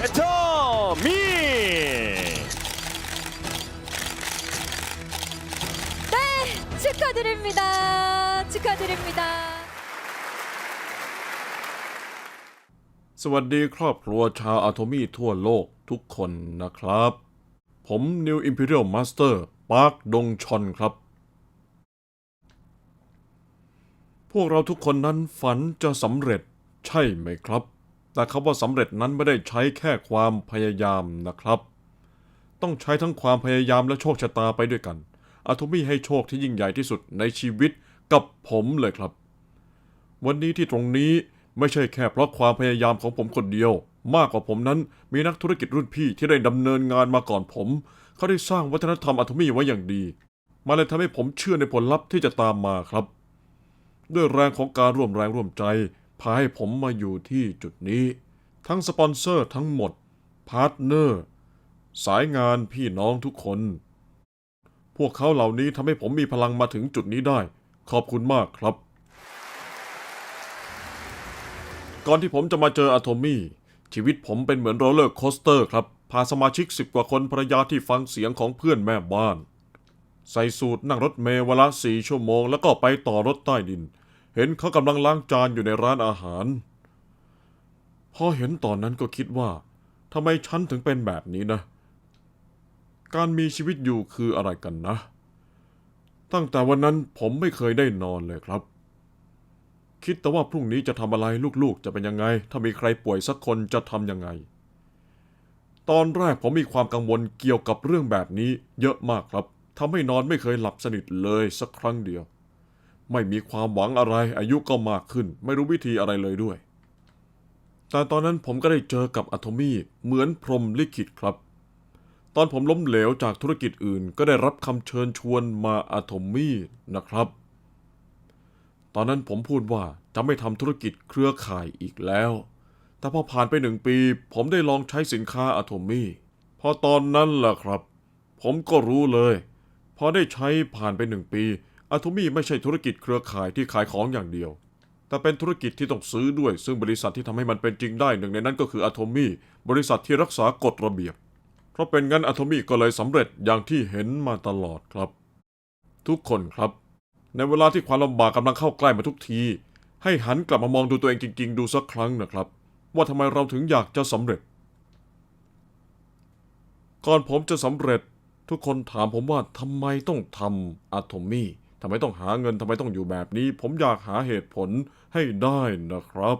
Tommy เต้ชิคาดริมิดาชิคาดริมิดาสวัสดีครอบครัวชาวอะโทมี่ทั่วโลกทุกคนนะครับ ผม New Imperial Master ปาร์คดงชอนครับ พวกเราทุกคนนั้นฝันจะสำเร็จใช่ไหมครับ แต่คำว่าสำเร็จนั้นไม่ได้ใช้แค่ความพยายามนะครับ ต้องใช้ทั้งความพยายามและโชคชะตาไปด้วยกันอะโทมี่ให้โชคที่ยิ่งใหญ่ที่สุดในชีวิตกับผมเลยครับ วันนี้ที่ตรงนี้ไม่ใช่แค่เพราะความพยายามของผมคนเดียว มากกว่าผมนั้นมีนักธุรกิจรุ่นพี่ที่ได้ดำเนินงานมาก่อนผม เขาได้สร้างวัฒนธรรมอะโทมี่ไว้อย่างดีมาเลยทำให้ผมเชื่อในผลลัพธ์ที่จะตามมาครับ ด้วยแรงของการร่วมแรงร่วมใจ พาให้ผมมาอยู่ที่จุดนี้ ทั้งสปอนเซอร์ทั้งหมด พาร์ทเนอร์ สายงานพี่น้องทุกคน พวกเขาเหล่านี้ทำให้ผมมีพลังมาถึงจุดนี้ได้ ขอบคุณมากครับ ก่อนที่ผมจะมาเจออะโทมี่ ชีวิตผมเป็นเหมือนโรลเลอร์โคสเตอร์ครับ พาสมาชิกสิบกว่าคนภรรยาที่ฟังเสียงของเพื่อนแม่บ้าน ใส่สูตรนั่งรถเมล์วันละสี่ชั่วโมง แล้วก็ไปต่อรถใต้ดิน เห็นเขากำลังล้างจานอยู่ในร้านอาหาร พอเห็นตอนนั้นก็คิดว่าทำไมฉันถึงเป็นแบบนี้นะ การมีชีวิตอยู่คืออะไรกันนะ ตั้งแต่วันนั้นผมไม่เคยได้นอนเลยครับ คิดแต่ว่าพรุ่งนี้จะทำอะไรลูกๆ จะเป็นยังไง ถ้ามีใครป่วยสักคนจะทำยังไง ตอนแรกผมมีความกังวลเกี่ยวกับเรื่องแบบนี้เยอะมากครับทำให้นอนไม่เคยหลับสนิทเลยสักครั้งเดียว ไม่มีความหวังอะไร อายุก็มากขึ้น ไม่รู้วิธีอะไรเลยด้วย แต่ตอนนั้นผมก็ได้เจอกับอะโทมี่เหมือนพรมลิขิตครับ ตอนผมล้มเหลวจากธุรกิจอื่น ก็ได้รับคำเชิญชวนมาอะโทมี่นะครับ ตอนนั้นผมพูดว่าจะไม่ทำธุรกิจเครือข่ายอีกแล้ว แต่พอผ่านไปหนึ่งปี ผมได้ลองใช้สินค้าอะโทมี่พอตอนนั้นล่ะครับ ผมก็รู้เลย พอได้ใช้ผ่านไปหนึ่งปี อะโทมี่ไม่ใช่ธุรกิจเครือข่ายที่ขายของอย่างเดียว แต่เป็นธุรกิจที่ต้องซื้อด้วย ซึ่งบริษัทที่ทำให้มันเป็นจริงได้หนึ่งในนั้นก็คืออะโทมี่บริษัทที่รักษากฎระเบียบ เพราะเป็นงั้นอะโทมี่ก็เลยสำเร็จอย่างที่เห็นมาตลอดครับ ทุกคนครับ ในเวลาที่ความลำบากกำลังเข้าใกล้มาทุกที ให้หันกลับมามองดูตัวเองจริง ๆ ดูสักครั้งนะครับ ว่าทำไมเราถึงอยากจะสำเร็จ ก่อนผมจะสำเร็จทุกคนถามผมว่าทำไมต้องทำอะโทมี่ ทำไมต้องหาเงินทำไมต้องอยู่แบบนี้ ผมอยากหาเหตุผลให้ได้นะครับ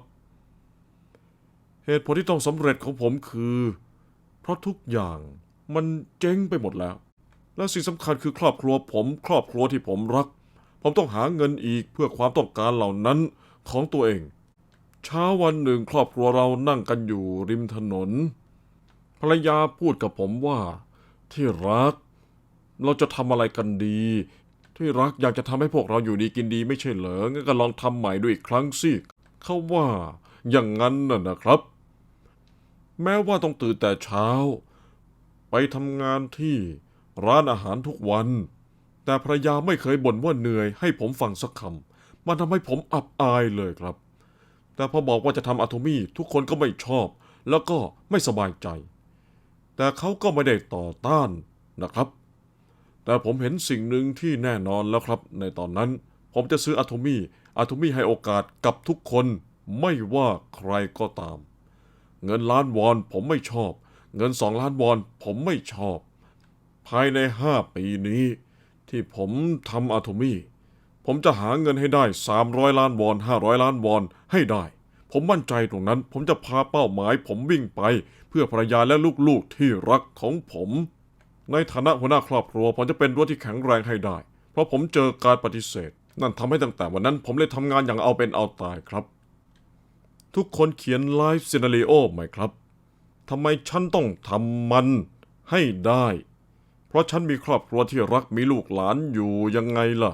เหตุผลที่ต้องสำเร็จของผมคือ เพราะทุกอย่างมันเจ๊งไปหมดแล้ว และสิ่งสำคัญคือครอบครัวผม ครอบครัวที่ผมรัก ผมต้องหาเงินอีกเพื่อความต้องการเหล่านั้นของตัวเอง เช้าวันหนึ่งครอบครัวเรานั่งกันอยู่ริมถนน ภรรยาพูดกับผมว่า ที่รัก เราจะทำอะไรกันดี ที่รักอยากจะทำให้พวกเราอยู่ดีกินดีไม่ใช่เหรองั้นก็ลองทำใหม่ดูอีกครั้งสิเขาว่าอย่างนั้นน่ะนะครับ แม้ว่าต้องตื่นแต่เช้า ไปทำงานที่ร้านอาหารทุกวัน แต่ภรรยาไม่เคยบ่นว่าเหนื่อยให้ผมฟังสักคำมันทำให้ผมอับอายเลยครับ แต่พอบอกว่าจะทำอะโทมี่ทุกคนก็ไม่ชอบ แล้วก็ไม่สบายใจ แต่เขาก็ไม่ได้ต่อต้านนะครับ แต่ผมเห็นสิ่งหนึ่งที่แน่นอนแล้วครับ ในตอนนั้น ผมจะซื้ออะโทมี่อะโทมี่ให้โอกาสกับทุกคนไม่ว่าใครก็ตาม เงินล้านวอนผมไม่ชอบ เงินสองล้านวอนผมไม่ชอบ ภายในห้าปีนี้ ที่ผมทำอะโทมี่ผมจะหาเงินให้ได้ 300 ล้านวอน 500 ล้านวอนให้ได้ ผมมั่นใจตรงนั้น ผมจะพาเป้าหมาย ผมวิ่งไป เพื่อภรรยาและลูกๆที่รักของผม ในฐานะหัวหน้าครอบครัวผมจะเป็นรั้วที่แข็งแรงให้ได้ เพราะผมเจอการปฏิเสธ นั่นทำให้ตั้งแต่วันนั้น ผมเลยทำงานอย่างเอาเป็นเอาตายครับ ทุกคนเขียนไลฟ์ซีนารีโอไหมครับทำไมฉันต้องทำมันให้ได้ เพราะฉันมีครอบครัวที่รักมีลูกหลานอยู่ยังไงล่ะ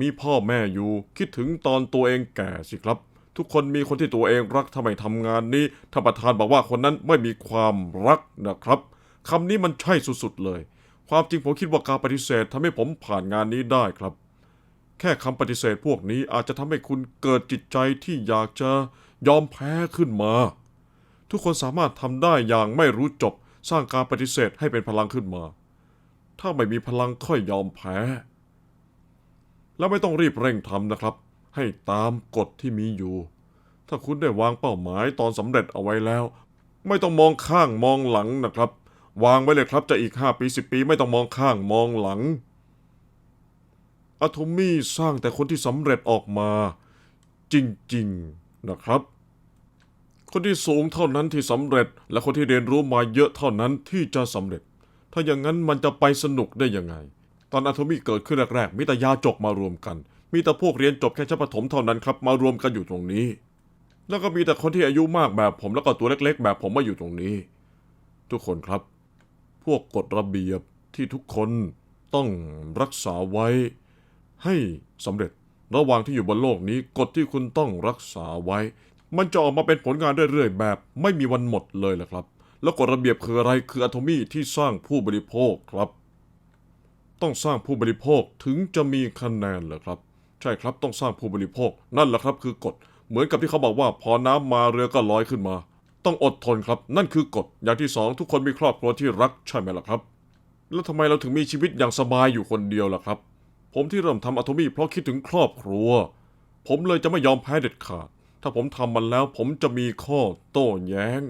มีพ่อแม่อยู่คิดถึงตอนตัวเองแก่สิครับ ทุกคนมีคนที่ตัวเองรักทำไมทำงานนี้ถ้าประธานบอกว่าคนนั้นไม่มีความรักนะครับ คำนี้มันใช่สุดๆเลย ความจริงผมคิดว่าการปฏิเสธทำให้ผมผ่านงานนี้ได้ครับ แค่คำปฏิเสธพวกนี้อาจจะทำให้คุณเกิดจิตใจที่อยากจะยอมแพ้ขึ้นมา ทุกคนสามารถทำได้อย่างไม่รู้จบ สร้างการปฏิเสธให้เป็นพลังขึ้นมา ถ้าไม่มีพลังค่อยยอมแพ้ แล้วไม่ต้องรีบเร่งทำนะครับ ให้ตามกฎที่มีอยู่ ถ้าคุณได้วางเป้าหมายตอนสำเร็จเอาไว้แล้ว ไม่ต้องมองข้างมองหลังนะครับ วางไว้เลยครับจะอีก5ปี10ปีไม่ต้องมองข้างมองหลังอะโทมี่สร้างแต่คนที่สำเร็จออกมา จริง ๆนะครับ คนที่สูงเท่านั้นที่สำเร็จ และคนที่เรียนรู้มาเยอะเท่านั้นที่จะสำเร็จ ถ้าอย่างนั้นมันจะไปสนุกได้ยังไง ตอนอะโทมี่เกิดขึ้นแรกๆมีแต่ยาจกมารวมกัน มีแต่พวกเรียนจบแค่ชั้นประถมเท่านั้นครับมารวมกันอยู่ตรงนี้ แล้วก็มีแต่คนที่อายุมากแบบผมแล้วก็ตัวเล็ก ๆ แบบผมมาอยู่ตรงนี้ ทุกคนครับ พวกกฎระเบียบที่ทุกคนต้องรักษาไว้ ให้สำเร็จระหว่างที่อยู่บนโลกนี้กฎที่คุณต้องรักษาไว้ มันจะออกมาเป็นผลงานเรื่อยๆ แบบ ไม่มีวันหมดเลยแหละครับ แล้วกฎระเบียบคืออะไรคืออะโทมี่ที่สร้างผู้บริโภคครับ ต้องสร้างผู้บริโภคถึงจะมีคะแนนเหรอครับ ใช่ครับต้องสร้างผู้บริโภคนั่นแหละครับคือกฎเหมือนกับที่เขาบอกว่าพอน้ำมาเรือก็ลอยขึ้นมา ต้องอดทนครับ นั่นคือกฎ อย่างที่สองทุกคนมีครอบครัวที่รักใช่ไหมล่ะครับ แล้วทำไมเราถึงมีชีวิตอย่างสบายอยู่คนเดียวล่ะครับ ผมที่เริ่มทำอะโทมี่เพราะคิดถึงครอบครัว ผมเลยจะไม่ยอมแพ้เด็ดขาด ถ้าผมทำมันแล้ว ผมจะมีข้อโต้แย้ง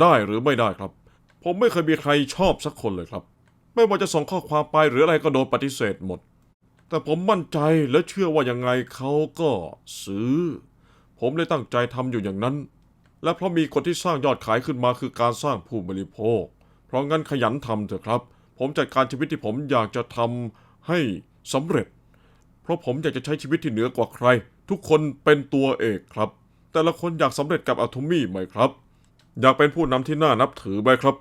ได้หรือไม่ได้ครับ ผมไม่เคยมีใครชอบสักคนเลยครับ ไม่ว่าจะส่งข้อความไปหรืออะไรก็โดนปฏิเสธหมด แต่ผมมั่นใจและเชื่อว่ายังไงเขาก็ซื้อ ผมเลยตั้งใจทำอยู่อย่างนั้น และเพราะมีคนที่สร้างยอดขายขึ้นมาคือการสร้างผู้บริโภค เพราะงั้นขยันทำเถอะครับ ผมจัดการชีวิตที่ผมอยากจะทำให้สำเร็จ เพราะผมอยากจะใช้ชีวิตที่เหนือกว่าใคร ทุกคนเป็นตัวเอกครับ แต่ละคนอยากสำเร็จกับอะโทมี่ไหมครับ อยากเป็นผู้นำที่น่านับถือไหมครับ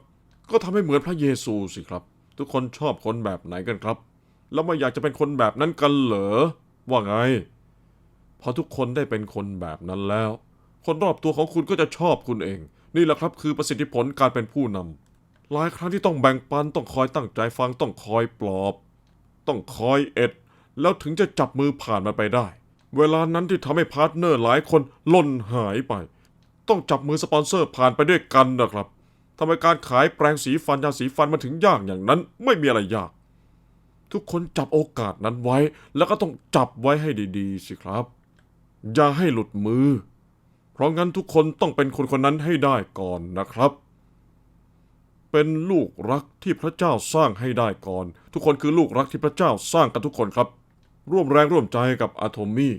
ก็ทำให้เหมือนพระเยซูสิครับ ทุกคนชอบคนแบบไหนกันครับ แล้วไม่อยากจะเป็นคนแบบนั้นกันเหรอว่าไงพอทุกคนได้เป็นคนแบบนั้นแล้ว คนรอบตัวของคุณก็จะชอบคุณเอง นี่แหละครับคือประสิทธิผลการเป็นผู้นำหลายครั้งที่ต้องแบ่งปันต้องคอยตั้งใจฟังต้องคอยปลอบ ต้องคอยเอ็ด แล้วถึงจะจับมือผ่านมันไปได้ เวลานั้นที่ทำให้พาร์ทเนอร์หลายคนล่นหายไป ต้องจับมือสปอนเซอร์ผ่านไปด้วยกันนะครับทำไมการขายแปรงสีฟันยาสีฟันมาถึงยากอย่างนั้น ไม่มีอะไรยาก ทุกคนจับโอกาสนั้นไว้ แล้วก็ต้องจับไว้ให้ดี ๆ สิครับ อย่าให้หลุดมือ เพราะงั้นทุกคนต้องเป็นคนคนนั้นให้ได้ก่อนนะครับ เป็นลูกรักที่พระเจ้าสร้างให้ได้ก่อน ทุกคนคือลูกรักที่พระเจ้าสร้างกันทุกคนครับ ร่วมแรงร่วมใจกับอะโทมี่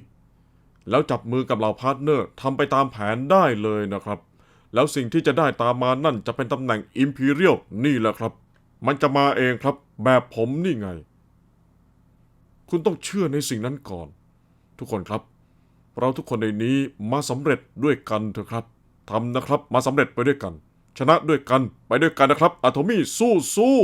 แล้วจับมือกับเหล่าพาร์ทเนอร์ทำไปตามแผนได้เลยนะครับ แล้วสิ่งที่จะได้ตามมานั่นจะเป็นตำแหน่งอิมพีเรียลนี่แหละครับ มันจะมาเองครับ แบบผมนี่ไง คุณต้องเชื่อในสิ่งนั้นก่อน ทุกคนครับ เราทุกคนในนี้มาสำเร็จด้วยกันเถอะครับทำนะครับมาสำเร็จไปด้วยกัน ชนะด้วยกันไปด้วยกันนะครับอะโทมี่สู้สู้